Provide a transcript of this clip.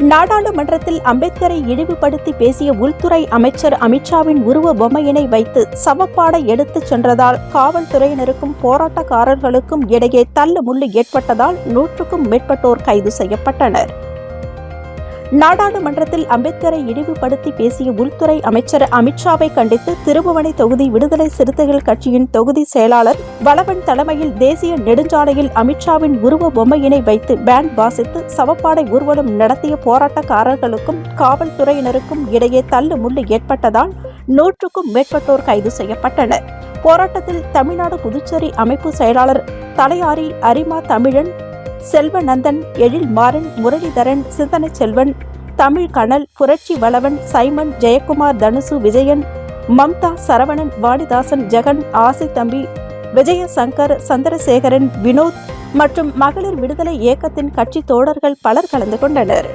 நாடாளுமன்றத்தில் அம்பேத்கரை இழிவுபடுத்தி பேசிய உள்துறை அமைச்சர் அமித்ஷாவின் உருவ பொம்மையினை வைத்து சவப்பாடை எடுத்துச் சென்றதால் காவல்துறையினருக்கும் போராட்டக்காரர்களுக்கும் இடையே தள்ளுமுள்ளு ஏற்பட்டதால் நூற்றுக்கும் மேற்பட்டோர் கைது செய்யப்பட்டனர். நாடாளுமன்றத்தில் அம்பேத்கரை இழிவுபடுத்தி பேசிய உள்துறை அமைச்சர் அமித்ஷாவை கண்டித்து திருபுவனை தொகுதி விடுதலை சிறுத்தைகள் கட்சியின் தொகுதி செயலாளர் வளவன் தலைமையில் தேசிய நெடுஞ்சாலையில் அமித்ஷாவின் உருவ பொம்மையினை வைத்து பேண்ட் வாசித்து சவப்பாடை ஊர்வலம் நடத்திய போராட்டக்காரர்களுக்கும் காவல்துறையினருக்கும் இடையே தள்ளு முள்ளு ஏற்பட்டதால் நூற்றுக்கும் மேற்பட்டோர் கைது செய்யப்பட்டனர். போராட்டத்தில் தமிழ்நாடு புதுச்சேரி அமைப்பு செயலாளர் தலையாரி அரிமா தமிழன் செல்வநந்தன் எழில்மாறன் முரளிதரன் சிந்தன செல்வன் தமிழ் கனல் புரட்சி வளவன் சைமன் ஜெயக்குமார் தனுசு விஜயன் மம்தா சரவணன் வாணிதாசன் ஜெகன் ஆசை தம்பி விஜயசங்கர் சந்திரசேகரன் வினோத் மற்றும் மகளிர் விடுதலை இயக்கத்தின் கட்சி தோழர்கள் பலர் கலந்து கொண்டனர்.